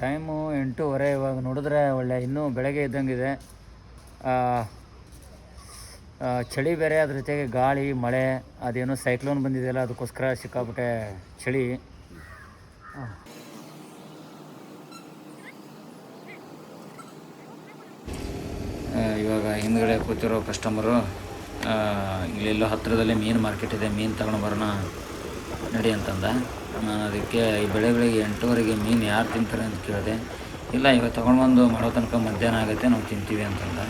Time ಎಂಟೂವರೆ, ಇವಾಗ ನೋಡಿದ್ರೆ ಒಳ್ಳೆ ಇನ್ನೂ ಬೆಳಗ್ಗೆ ಇದ್ದಂಗಿದೆ. ಚಳಿ ಬೇರೆ, ಅದ್ರ ಜೊತೆಗೆ ಗಾಳಿ, ಮಳೆ, ಅದೇನೋ ಸೈಕ್ಲೋನ್ ಬಂದಿದೆಯಲ್ಲ, ಅದಕ್ಕೋಸ್ಕರ ಸಿಕ್ಕಾಪಟ್ಟೆ ಚಳಿ. ಇವಾಗ ಹಿಂದ್ಗಡೆ ಕೂತಿರೋ ಕಸ್ಟಮರು ಇಲ್ಲೆಲ್ಲೋ ಹತ್ತಿರದಲ್ಲಿ ಮೀನು ಮಾರ್ಕೆಟ್ ಇದೆ, ಮೀನು ತಗೊಂಡು ಬರೋಣ ನಡಿ ಅಂತಂದ. ನಾನು ಅದಕ್ಕೆ ಈ ಬೆಳೆಗಳಿಗೆ ಎಂಟೂವರೆಗೆ ಮೀನು ಯಾರು ತಿಂತಾರೆ ಅಂತ ಕೇಳಿದೆ. ಇಲ್ಲ, ಇವಾಗ ತೊಗೊಂಡು ಬಂದು ಮಾಡೋ ತನಕ ಮಧ್ಯಾಹ್ನ ಆಗುತ್ತೆ, ನಾವು ತಿಂತೀವಿ ಅಂತಂದ.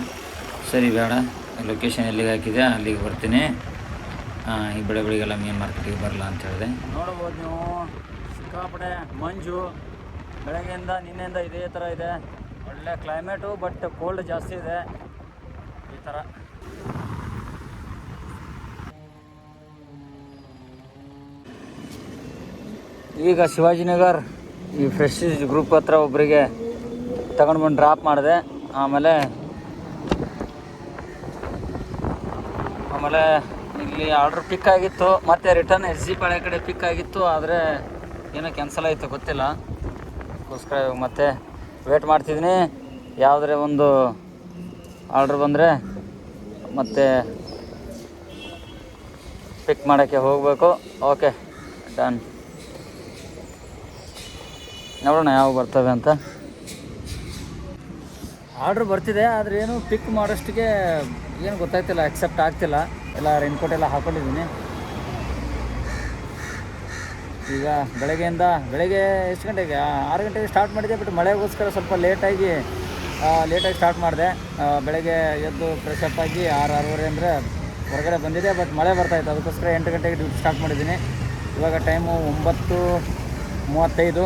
ಸರಿ, ಬೇಡ. ಲೊಕೇಶನ್ ಎಲ್ಲಿಗೆ ಹಾಕಿದೆ ಅಲ್ಲಿಗೆ ಬರ್ತೀನಿ. ಈ ಬೆಳೆಗಳಿಗೆಲ್ಲ ಮೀನು ಮಾರ್ಕೆಟಿಗೆ ಬರಲ್ಲ ಅಂತ ಹೇಳಿದೆ. ನೋಡ್ಬೋದು ನೀವು. ಸಿಕ್ಕಾಪಡೆ ಮಂಜು, ಬೆಳಗ್ಗೆಯಿಂದ ನಿನ್ನೆಯಿಂದ ಇದೇ ಥರ ಇದೆ. ಒಳ್ಳೆ ಕ್ಲೈಮೇಟು ಬಟ್ ಕೋಲ್ಡ್ ಜಾಸ್ತಿ ಇದೆ. ಈ ಥರ ಈಗ ಶಿವಾಜಿನಗರ್ ಈ ಫ್ರೆಶ್ ಗ್ರೂಪ್ ಹತ್ರ ಒಬ್ಬರಿಗೆ ತಗೊಂಡು ಬಂದು ಡ್ರಾಪ್ ಮಾಡಿದೆ. ಆಮೇಲೆ ಆಮೇಲೆ ಇಲ್ಲಿ ಆರ್ಡ್ರ್ ಪಿಕ್ ಆಗಿತ್ತು. ಮತ್ತೆ ರಿಟರ್ನ್ ಎಸ್ ಜಿ ಪಾಳೆ ಕಡೆ ಪಿಕ್ ಆಗಿತ್ತು. ಆದರೆ ಏನೋ ಕ್ಯಾನ್ಸಲ್ ಆಯಿತು ಗೊತ್ತಿಲ್ಲ. ಅದಕ್ಕೋಸ್ಕರ ಮತ್ತೆ ವೇಟ್ ಮಾಡ್ತಿದ್ದೀನಿ ಯಾವುದೇ ಒಂದು ಆರ್ಡ್ರ್ ಬಂದರೆ ಮತ್ತೆ ಪಿಕ್ ಮಾಡೋಕ್ಕೆ ಹೋಗಬೇಕು. ಓಕೆ ಡನ್ ನೋಡೋಣ ಯಾವ ಬರ್ತವೆ ಅಂತ. ಆರ್ಡ್ರ್ ಬರ್ತಿದೆ, ಆದರೆ ಏನು ಪಿಕ್ ಮಾಡೋಷ್ಟಿಗೆ ಏನು ಗೊತ್ತಾಗ್ತಿಲ್ಲ ಅಕ್ಸೆಪ್ಟ್ ಆಗ್ತಿಲ್ಲ. ಎಲ್ಲ ರೈನ್ಕೋಟ್ ಎಲ್ಲ ಹಾಕೊಂಡಿದ್ದೀನಿ. ಈಗ ಬೆಳಗ್ಗೆಯಿಂದ, ಬೆಳಗ್ಗೆ ಎಷ್ಟು ಗಂಟೆಗೆ? ಆರು ಗಂಟೆಗೆ ಸ್ಟಾರ್ಟ್ ಮಾಡಿದೆ ಬಟ್ ಮಳೆಗೋಸ್ಕರ ಸ್ವಲ್ಪ ಲೇಟಾಗಿ ಲೇಟಾಗಿ ಸ್ಟಾರ್ಟ್ ಮಾಡಿದೆ. ಬೆಳಗ್ಗೆ ಎದ್ದು ಫ್ರೆಶ್ ಅಪ್ ಆಗಿ ಆರು, ಆರೂವರೆ ಅಂದರೆ ಹೊರಗಡೆ ಬಂದಿದೆ ಬಟ್ ಮಳೆ ಬರ್ತಾಯಿತ್ತು ಅದಕ್ಕೋಸ್ಕರ ಎಂಟು ಗಂಟೆಗೆ ಡ್ಯೂಟಿ ಸ್ಟಾರ್ಟ್ ಮಾಡಿದ್ದೀನಿ. ಇವಾಗ ಟೈಮು ಒಂಬತ್ತು ಮೂವತ್ತೈದು.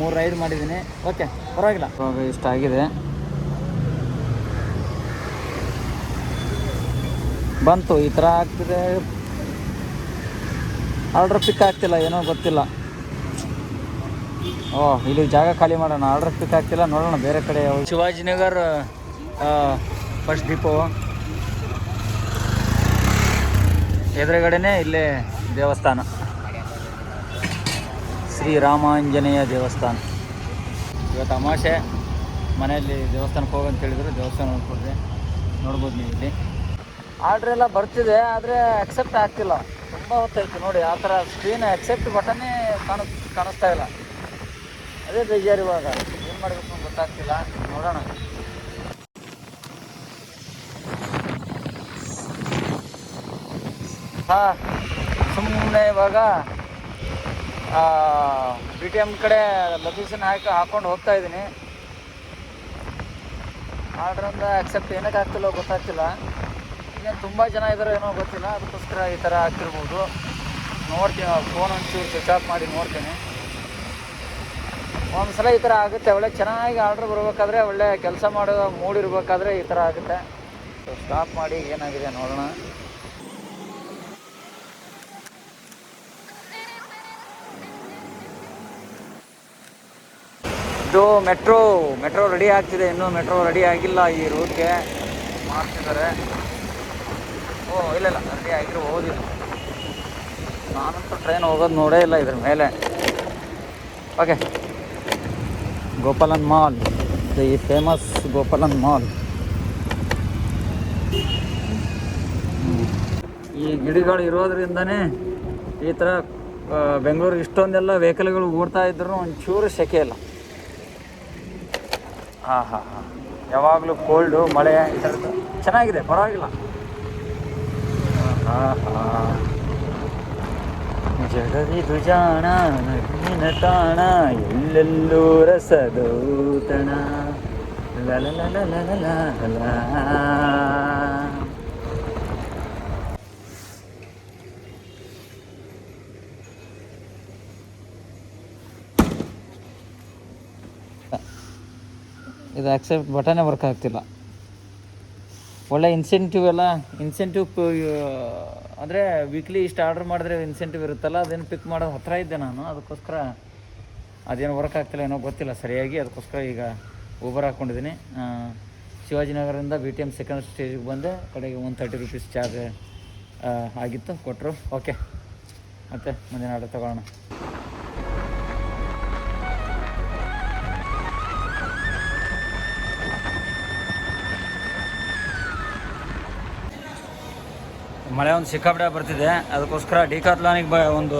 ಮೂರು ರೈಡ್ ಮಾಡಿದ್ದೀನಿ. ಓಕೆ ಪರವಾಗಿಲ್ಲ. ಇವಾಗ ಇಷ್ಟ ಆಗಿದೆ. ಬಂತು ಈ ಥರ ಆಗ್ತಿದೆ. ಆರ್ಡ್ರ್ ಪಿಕ್ ಆಗ್ತಿಲ್ಲ ಏನೋ ಗೊತ್ತಿಲ್ಲ. ಓ ಇಲ್ಲಿ ಜಾಗ ಖಾಲಿ ಮಾಡೋಣ. ಆರ್ಡ್ರ್ ಪಿಕ್ ಆಗ್ತಿಲ್ಲ ನೋಡೋಣ ಬೇರೆ ಕಡೆ. ಶಿವಾಜಿನಗರ್ ಫಸ್ಟ್ ಡಿಪೋ ಎದುರುಗಡೆನೇ ಇಲ್ಲೇ ದೇವಸ್ಥಾನ. ಶ್ರೀರಾಮಾಂಜನೇಯ ದೇವಸ್ಥಾನ. ಇವತ್ತು ಅಮಾವಾಸ್ಯೆ, ಮನೆಯಲ್ಲಿ ದೇವಸ್ಥಾನಕ್ಕೆ ಹೋಗಂತ ಹೇಳಿದ್ರು ದೇವಸ್ಥಾನ ನೋಡ್ಕೊಂಡ್ರೆ ನೋಡ್ಬೋದು ನೀವು ಇಲ್ಲಿ. ಆರ್ಡ್ರ್ ಎಲ್ಲ ಬರ್ತಿದೆ, ಆದರೆ ಅಕ್ಸೆಪ್ಟ್ ಆಗ್ತಿಲ್ಲ. ತುಂಬ ಹೊತ್ತಾಯ್ತು ನೋಡಿ, ಆ ಥರ ಸ್ಕ್ರೀನ್ ಅಕ್ಸೆಪ್ಟ್ ಬಟನೇ ಕಾಣ ಕಾಣಿಸ್ತಾ ಇಲ್ಲ. ಅದೇ ಬೇಜಾರು ಇವಾಗ. ಏನು ಮಾಡಬೇಕು ಗೊತ್ತಾಗ್ತಿಲ್ಲ. ನೋಡೋಣ. ಹಾಂ ಸುಮ್ಮನೆ ಇವಾಗ ಬಿ ಟಿ ಎಂ ಕಡೆ ಲೊಕೇಶನ್ ಹಾಕಿ ಹಾಕ್ಕೊಂಡು ಹೋಗ್ತಾ ಇದ್ದೀನಿ. ಆರ್ಡ್ರಿಂದ ಅಕ್ಸೆಪ್ಟ್ ಏನಕ್ಕೆ ಆಗ್ತಿಲ್ಲ ಗೊತ್ತಾಗ್ತಿಲ್ಲ. ಈಗ ತುಂಬ ಜನ ಇದ್ದಾರೆ ಏನೋ ಗೊತ್ತಿಲ್ಲ, ಅದಕ್ಕೋಸ್ಕರ ಈ ಥರ ಆಗ್ತಿರ್ಬೋದು. ನೋಡ್ತೀನಿ ಫೋನ್ ಒಂಚೂರು ಸ್ವಿಚ್ ಆಫ್ ಮಾಡಿ ನೋಡ್ತೀನಿ. ಒಂದು ಸಲ ಈ ಥರ ಆಗುತ್ತೆ, ಒಳ್ಳೆ ಚೆನ್ನಾಗಿ ಆರ್ಡ್ರ್ ಬರಬೇಕಾದ್ರೆ ಒಳ್ಳೆ ಕೆಲಸ ಮಾಡೋ ಮೂಡ್ ಇರಬೇಕಾದ್ರೆ ಈ ಥರ ಆಗುತ್ತೆ. ಸ್ಟಾಪ್ ಮಾಡಿ ಏನಾಗಿದೆ ನೋಡೋಣ. ಇದು ಮೆಟ್ರೋ ಮೆಟ್ರೋ ರೆಡಿ ಆಗ್ತಿದೆ. ಇನ್ನೂ ಮೆಟ್ರೋ ರೆಡಿ ಆಗಿಲ್ಲ ಈ ರೂಟ್ಗೆ ಮಾಡ್ತಿದ್ದಾರೆ. ಓ, ಇಲ್ಲ ಇಲ್ಲ. ರೆಡಿ ಆಗಿರ್ಬೋದಿಲ್ಲ ನಾನಂತೂ ಟ್ರೈನ್ ಹೋಗೋದು ನೋಡೇ ಇಲ್ಲ ಇದ್ರ ಮೇಲೆ. ಓಕೆ ಗೋಪಾಲನ್ ಮಾಲ್ ಈ ಫೇಮಸ್ ಗೋಪಾಲನ್ ಮಾಲ್ ಈ ಗಿಡಗಳು ಇರೋದ್ರಿಂದನೇ ಈ ಥರ ಬೆಂಗಳೂರು ಇಷ್ಟೊಂದೆಲ್ಲ ವೆಹಿಕಲ್ಗಳು ಓಡ್ತಾ ಇದ್ರು ಒಂಚೂರು ಸೆಕೆ ಇಲ್ಲ. ಹಾಂ ಯಾವಾಗಲೂ ಕೋಲ್ಡು ಮಳೆ ಚೆನ್ನಾಗಿದೆ, ಪರವಾಗಿಲ್ಲ. ಹಾಂ ಹಾಂ. ತಾಣ, ಎಲ್ಲೆಲ್ಲೂ ರಸದೂತಣ. ತಾಣ ಎಲ್ಲೆಲ್ಲೂ ರಸದೌತಣ ಲಲಲಲಲಲಲ. ಇದು ಆಕ್ಸೆಪ್ಟ್ ಬಟನೇ ವರ್ಕ್ ಆಗ್ತಿಲ್ಲ. ಒಳ್ಳೆ ಇನ್ಸೆಂಟಿವ್ ಎಲ್ಲ ಇನ್ಸೆಂಟಿವ್ ಅಂದರೆ ವೀಕ್ಲಿ ಇಷ್ಟು ಆರ್ಡ್ರ್ ಮಾಡಿದ್ರೆ ಇನ್ಸೆಂಟಿವ್ ಇರುತ್ತಲ್ಲ, ಅದೇನು ಪಿಕ್ ಮಾಡೋ ಹತ್ತಿರ ಇದ್ದೆ ನಾನು. ಅದಕ್ಕೋಸ್ಕರ ಅದೇನು ವರ್ಕ್ ಆಗ್ತಿಲ್ಲ ಏನೋ ಗೊತ್ತಿಲ್ಲ. ಸರಿಯಾಗಿ ಅದಕ್ಕೋಸ್ಕರ ಈಗ ಊಬರ್ ಹಾಕ್ಕೊಂಡಿದ್ದೀನಿ ಶಿವಾಜಿನಗರದಿಂದ ಬಿ ಟಿ ಎಂ ಸೆಕೆಂಡ್ ಸ್ಟೇಜಿಗೆ ಬಂದೆ. ಕಡೆಗೆ ಒನ್ ತರ್ಟಿ ರುಪೀಸ್ ಚಾರ್ಜ್ ಆಗಿತ್ತು ಕೊಟ್ಟರು ಓಕೆ ಮತ್ತೆ ಮುಂದಿನ ಆರ್ಡರ್ ತಗೊಳ್ಳೋಣ. ಮಳೆ ಒಂದು ಸಿಕ್ಕಾಪಟ್ಟೆ ಬರ್ತಿದೆ. ಅದಕ್ಕೋಸ್ಕರ ಡಿಕಾತ್ಲಾನಿಗೆ ಬ ಒಂದು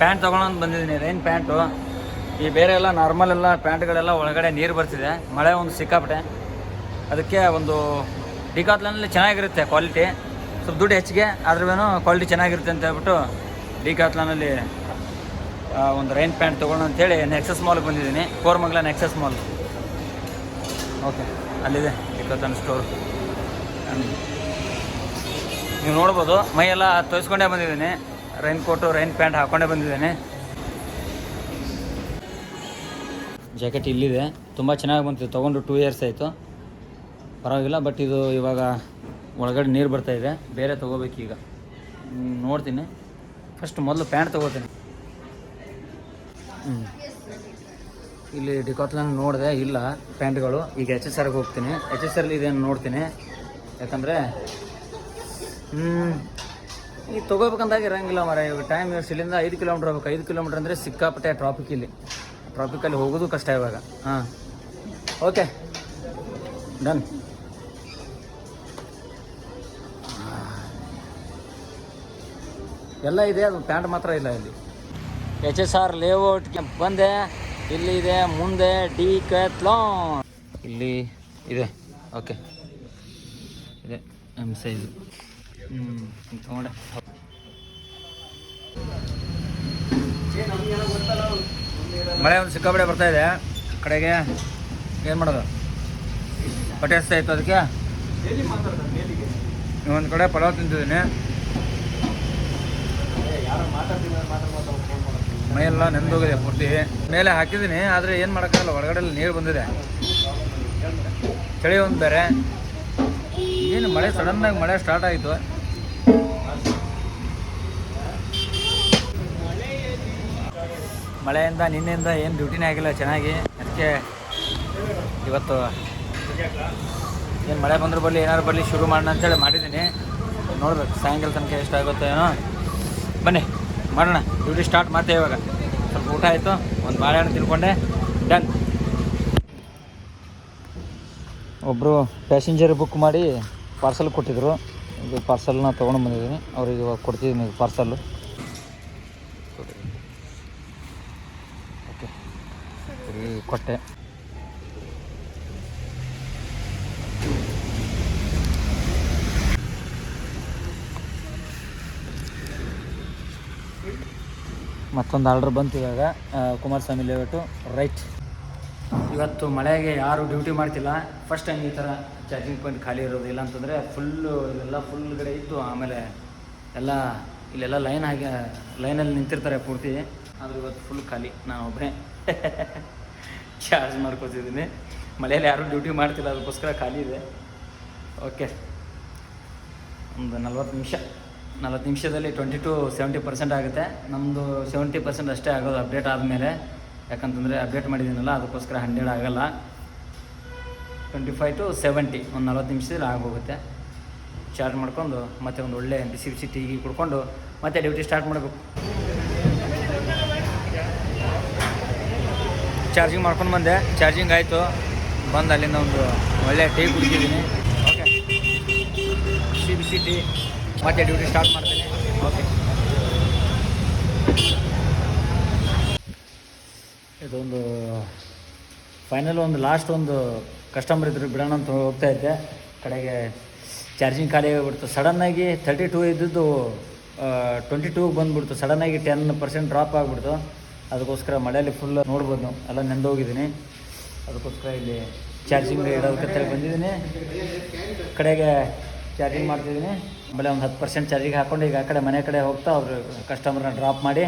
ಪ್ಯಾಂಟ್ ತೊಗೊಳಂತ ಬಂದಿದ್ದೀನಿ. ರೈನ್ ಪ್ಯಾಂಟು ಈ ಬೇರೆ ಎಲ್ಲ ನಾರ್ಮಲ್ ಎಲ್ಲ ಪ್ಯಾಂಟ್ಗಳೆಲ್ಲ ಒಳಗಡೆ ನೀರು ಬರ್ತಿದೆ. ಮಳೆ ಒಂದು ಸಿಕ್ಕಾಪಟ್ಟೆ. ಅದಕ್ಕೆ ಒಂದು ಡಿಕಾತ್ಲನಲ್ಲಿ ಚೆನ್ನಾಗಿರುತ್ತೆ ಕ್ವಾಲಿಟಿ ಸ್ವಲ್ಪ ದುಡ್ಡು ಹೆಚ್ಚಿಗೆ, ಆದ್ರೂ ಕ್ವಾಲಿಟಿ ಚೆನ್ನಾಗಿರುತ್ತೆ ಅಂತ ಹೇಳ್ಬಿಟ್ಟು ಡಿಕಾತ್ಲಾನಲ್ಲಿ ಒಂದು ರೈನ್ ಪ್ಯಾಂಟ್ ತೊಗೊಳ್ಳೋಣ ಅಂತೇಳಿ ನೆಕ್ಸಸ್ ಮಾಲ್ಗೆ ಬಂದಿದ್ದೀನಿ. ಕೋರ್ಮಂಗ್ಲ ನೆಕ್ಸಸ್ ಮಾಲ್ ಓಕೆ ಅಲ್ಲಿದೆ ಡಿಕಾತ್ಲಾನ್ ಸ್ಟೋರ್ ನೀವು ನೋಡ್ಬೋದು ಮೈಯೆಲ್ಲ ತೋರಿಸ್ಕೊಂಡೇ ಬಂದಿದ್ದೀನಿ. ರೈನ್ ಕೋಟು, ರೈನ್ ಪ್ಯಾಂಟ್ ಹಾಕ್ಕೊಂಡೇ ಬಂದಿದ್ದೀನಿ. ಜಾಕೆಟ್ ಇಲ್ಲಿದೆ. ತುಂಬ ಚೆನ್ನಾಗಿ ಬಂತು, ತೊಗೊಂಡು ಟೂ ಇಯರ್ಸ್ ಆಯಿತು. ಪರವಾಗಿಲ್ಲ ಬಟ್ ಇದು ಇವಾಗ ಒಳಗಡೆ ನೀರು ಬರ್ತಾಯಿದೆ ಬೇರೆ ತೊಗೋಬೇಕೀಗ ಈಗ. ನೋಡ್ತೀನಿ. ಫಸ್ಟ್ ಮೊದಲು ಪ್ಯಾಂಟ್ ತೊಗೋತೀನಿ. ಹ್ಞೂ ಇಲ್ಲಿ ಡಿಕಾತ್ಲನ್ ನೋಡಿದೆ, ಇಲ್ಲ. ಪ್ಯಾಂಟ್ಗಳು. ಈಗ ಎಚ್ ಎಸ್ ಆರ್ಗೆ ಹೋಗ್ತೀನಿ. ಎಚ್ ಎಸ್ ಆರ್ಲಿ ಇದೇನು ನೋಡ್ತೀನಿ. ಯಾಕಂದರೆ ಈಗ ತೊಗೋಬೇಕಂದಾಗ ಇರಂಗಿಲ್ಲ ಮರ ಇವಾಗ ಟೈಮ್ ಇಲ್ಲಿಂದ ಐದು ಕಿಲೋಮೀಟ್ರ್ ಹೋಗ್ಬೇಕು ಐದು ಕಿಲೋಮೀಟ್ರ್ ಅಂದರೆ ಸಿಕ್ಕಾಪಟ್ಟೆ ಟ್ರಾಫಿಕ್ ಇಲ್ಲಿ. ಟ್ರಾಫಿಕಲ್ಲಿ ಹೋಗೋದು ಕಷ್ಟ ಇವಾಗ. ಹಾಂ. ಓಕೆ ಡನ್ ಎಲ್ಲ ಇದೆ, ಅದು ಪ್ಯಾಂಟ್ ಮಾತ್ರ ಇಲ್ಲ ಇಲ್ಲಿ. ಎಚ್ ಎಸ್ ಆರ್ ಲೇಔಟ್ಗೆ ಬಂದೆ, ಇಲ್ಲಿ ಇದೆ, ಮುಂದೆ ಡಿ ಕ್ಯಾತ್ಲಾನ್ ಇಲ್ಲಿ ಇದೆ. ಓಕೆ ಇದೆ ಎಂ ಸೈಜು ಹ್ಞೂ ಮಳೆ ಒಂದು ಸಿಕ್ಕಾಪಟ್ಟೆ ಬರ್ತಾ ಇದೆ. ಕಡೆಗೆ ಏನು ಮಾಡೋದು? ಹೊಟ್ಟೆ ಹಸ್ತಾ ಇತ್ತು ಅದಕ್ಕೆ? ಒಂದು ಕಡೆ ಪಲಾವ್ ತಿಂತಿದ್ದೀನಿ. ಮೈಯೆಲ್ಲ ನೆಂದೋಗಿದೆ ಪೂರ್ತಿ. ಮೇಲೆ ಹಾಕಿದ್ದೀನಿ, ಆದರೆ ಏನು ಮಾಡೋಕ್ಕಾಗಲ್ಲ ಒಳಗಡೆ ನೀರು ಬಂದಿದೆ. ಚಳಿ ಒಂದು ಬೇರೆ. ಏನು ಮಳೆ ಸಡನ್ನಾಗಿ ಮಳೆ ಸ್ಟಾರ್ಟ್ ಆಯಿತು ಮಳೆಯಿಂದ, ನಿನ್ನೆಯಿಂದ ಏನು ಡ್ಯೂಟಿನೇ ಆಗಿಲ್ಲ, ಚೆನ್ನಾಗಿ. ಅದಕ್ಕೆ ಇವತ್ತು ಏನು ಮಳೆ ಬಂದರೂ ಬರಲಿ, ಏನಾದ್ರು ಬರಲಿ, ಶುರು ಮಾಡೋಣ ಅಂತೇಳಿ ಮಾಡಿದ್ದೀನಿ. ನೋಡ್ಬೇಕು, ಸಾಯಂಕಾಲ ತನಕ ಎಷ್ಟಾಗುತ್ತೋ ಏನೋ. ಬನ್ನಿ, ಮಾಡೋಣ. ಡ್ಯೂಟಿ ಸ್ಟಾರ್ಟ್ ಮಾಡ್ತೇವೆ ಇವಾಗ. ಸ್ವಲ್ಪ ಊಟ ಆಯಿತು, ಒಂದು ಬಾಳೆಹಣ್ಣು ತಿಳ್ಕೊಂಡೆ ಡನ್ ಒಬ್ಬರು ಪ್ಯಾಸೆಂಜರ್ ಬುಕ್ ಮಾಡಿ ಪಾರ್ಸಲ್ ಕೊಟ್ಟಿದ್ರು. ಇದು ಪಾರ್ಸಲ್ನ ತೊಗೊಂಡು ಬಂದಿದ್ದೀನಿ. ಅವ್ರಿಗೆ ಇವಾಗ ಕೊಡ್ತಿದ್ದೀನಿ ಪಾರ್ಸಲ್ಲು ಕೊಟ್ಟೆ. ಮತ್ತೊಂದು ಆರ್ಡರ್ ಬಂತು ಇವಾಗ. ಕುಮಾರಸ್ವಾಮಿ ಲೇಔಟು ರೈಟ್ ಇವತ್ತು ಮಳೆಗೆ ಯಾರು ಡ್ಯೂಟಿ ಮಾಡ್ತಿಲ್ಲ. ಫಸ್ಟ್ ಟೈಮ್ ಈ ಥರ ಚಾರ್ಜಿಂಗ್ ಪಾಯಿಂಟ್ ಖಾಲಿ ಇರೋದು ಇಲ್ಲ ಅಂತಂದರೆ ಫುಲ್ಲು ಇಲ್ಲೆಲ್ಲ ಫುಲ್ ಕಡೆ ಇತ್ತು. ಆಮೇಲೆ ಎಲ್ಲ ಇಲ್ಲೆಲ್ಲ ಲೈನ್ ಆಗಿ ಲೈನಲ್ಲಿ ನಿಂತಿರ್ತಾರೆ ಪೂರ್ತಿ. ಆದರೂ ಇವತ್ತು ಫುಲ್ ಖಾಲಿ. ನಾನು ಒಬ್ಬನೇ ಚಾರ್ಜ್ ಮಾಡ್ಕೊತಿದ್ದೀನಿ. ಮಳೆಯಲ್ಲಿ ಯಾರೂ ಡ್ಯೂಟಿ ಮಾಡ್ತಿಲ್ಲ, ಅದಕ್ಕೋಸ್ಕರ ಖಾಲಿ ಇದೆ. ಓಕೆ ಒಂದು ನಲ್ವತ್ತು ನಿಮಿಷ. ನಲ್ವತ್ತು ನಿಮಿಷದಲ್ಲಿ ಟ್ವೆಂಟಿ ಟು ಸೆವೆಂಟಿ ಪರ್ಸೆಂಟ್ ಆಗುತ್ತೆ. ನಮ್ಮದು ಸೆವೆಂಟಿ ಪರ್ಸೆಂಟ್ ಅಷ್ಟೇ ಆಗೋದು ಅಪ್ಡೇಟ್ ಆದಮೇಲೆ. ಯಾಕಂತಂದರೆ ಅಪ್ಡೇಟ್ ಮಾಡಿದ್ದೀನಲ್ಲ, ಅದಕ್ಕೋಸ್ಕರ ಹಂಡ್ರೆಡ್ ಆಗೋಲ್ಲ. ಟ್ವೆಂಟಿ ಫೈವ್ ಟು ಸೆವೆಂಟಿ ಒಂದು ನಲ್ವತ್ತು ನಿಮಿಷದಲ್ಲಿ ಆಗೋಗುತ್ತೆ. ಚಾರ್ಜ್ ಮಾಡ್ಕೊಂಡು ಮತ್ತೆ ಒಂದು ಒಳ್ಳೆ ಬಿಸಿ ಬಿಸಿ ಟೀ ಗೀ ಕುಡ್ಕೊಂಡು ಮತ್ತೆ ಡ್ಯೂಟಿ ಸ್ಟಾರ್ಟ್ ಮಾಡಬೇಕು. ಚಾರ್ಜಿಂಗ್ ಮಾಡ್ಕೊಂಡು ಬಂದೆ. ಚಾರ್ಜಿಂಗ್ ಆಯಿತು. ಬಂದು ಅಲ್ಲಿಂದ ಒಂದು ಒಳ್ಳೆ ಟೀ ಕುಡಿತಿದ್ದೀನಿ. ಓಕೆ ಬಿಸಿ ಬಿಸಿ ಟೀ ಮತ್ತೆ ಡ್ಯೂಟಿ ಸ್ಟಾರ್ಟ್ ಮಾಡ್ತೀನಿ. ಓಕೆ ಇದೊಂದು ಫೈನಲ್ ಒಂದು ಲಾಸ್ಟ್ ಒಂದು ಕಸ್ಟಮರ್ ಇದ್ರು ಬಿಡೋಣ ಅಂತ ಹೋಗ್ತಾ ಇದ್ದೆ. ಕಡೆಗೆ ಚಾರ್ಜಿಂಗ್ ಖಾಲಿ ಆಗಿಬಿಡ್ತು. ಸಡನ್ನಾಗಿ ತರ್ಟಿ ಟೂ ಇದ್ದಿದ್ದು ಟ್ವೆಂಟಿ ಟೂಗೆ ಬಂದುಬಿಡ್ತು. ಸಡನ್ನಾಗಿ ಟೆನ್ ಪರ್ಸೆಂಟ್ ಡ್ರಾಪ್ ಆಗಿಬಿಡ್ತು. ಅದಕ್ಕೋಸ್ಕರ ಮಳೆಯಲ್ಲಿ ಫುಲ್ ನೋಡ್ಬೋದು ನಾವು. ಎಲ್ಲ ನೆಂದೋಗಿದ್ದೀನಿ ಅದಕ್ಕೋಸ್ಕರ ಇಲ್ಲಿ ಚಾರ್ಜಿಂಗ್ ಇಡೋದಕ್ಕೆ ಬಂದಿದ್ದೀನಿ. ಕಡೆಗೆ ಚಾರ್ಜಿಂಗ್ ಮಾಡ್ತಿದ್ದೀನಿ. ಆಮೇಲೆ ಒಂದು ಹತ್ತು ಪರ್ಸೆಂಟ್ ಚಾರ್ಜಿಗೆ ಹಾಕ್ಕೊಂಡು ಈಗ ಆ ಕಡೆ ಮನೆ ಕಡೆ ಹೋಗ್ತಾ ಅವರು ಕಸ್ಟಮರ್ನ ಡ್ರಾಪ್ ಮಾಡಿ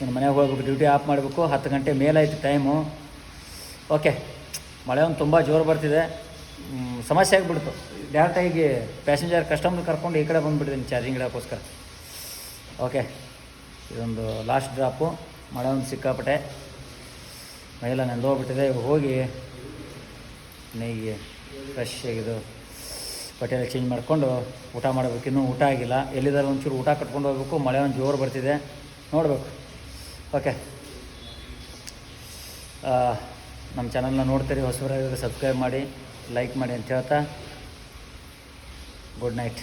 ಇನ್ನು ಮನೆಗೆ ಹೋಗ್ಬೇಕು ಡ್ಯೂಟಿ ಆಫ್ ಮಾಡಬೇಕು. ಹತ್ತು ಗಂಟೆ ಮೇಲಾಯಿತು ಟೈಮು ಓಕೆ ಮಳೆ ಒಂದು ತುಂಬ ಜೋರು ಬರ್ತಿದೆ. ಸಮಸ್ಯೆ ಆಗಿಬಿಡ್ತು. ಡೈರೆಕ್ಟಾಗಿ ಪ್ಯಾಸೆಂಜರ್ ಕಸ್ಟಮರ್ ಕರ್ಕೊಂಡು ಈ ಕಡೆ ಬಂದುಬಿಟ್ಟಿದ್ದೀನಿ ಚಾರ್ಜಿಂಗ್ ಇಡೋಕ್ಕೋಸ್ಕರ. ಓಕೆ ಇದೊಂದು ಲಾಸ್ಟ್ ಡ್ರಾಪು ಮಳೆ ಒಂದು ಸಿಕ್ಕಾಪಟ್ಟೆ. ಮೈಯೆಲ್ಲ ನೆಂದೋಗ್ಬಿಟ್ಟಿದೆ ಹೋಗಿ ನೈಗೆ ಫ್ರೆಶ್ ಆಗಿದ್ದು ಬಟ್ಟೆ ಎಲ್ಲ ಚೇಂಜ್ ಮಾಡಿಕೊಂಡು ಊಟ ಮಾಡಬೇಕು. ಇನ್ನೂ ಊಟ ಆಗಿಲ್ಲ. ಎಲ್ಲಿದ್ದಾರೆ ಒಂಚೂರು ಊಟ ಕಟ್ಕೊಂಡು ಹೋಗ್ಬೇಕು. ಮಳೆ ಒಂದು ಜೋರು ಬರ್ತಿದೆ. ನೋಡಬೇಕು. ಓಕೆ ನಮ್ಮ ಚಾನಲ್ನ ನೋಡ್ತೀರಿ, ಹೊಸಬರಾಗಿದ್ರೆ ಸಬ್ಸ್ಕ್ರೈಬ್ ಮಾಡಿ ಲೈಕ್ ಮಾಡಿ ಅಂತ ಹೇಳ್ತಾ ಗುಡ್ ನೈಟ್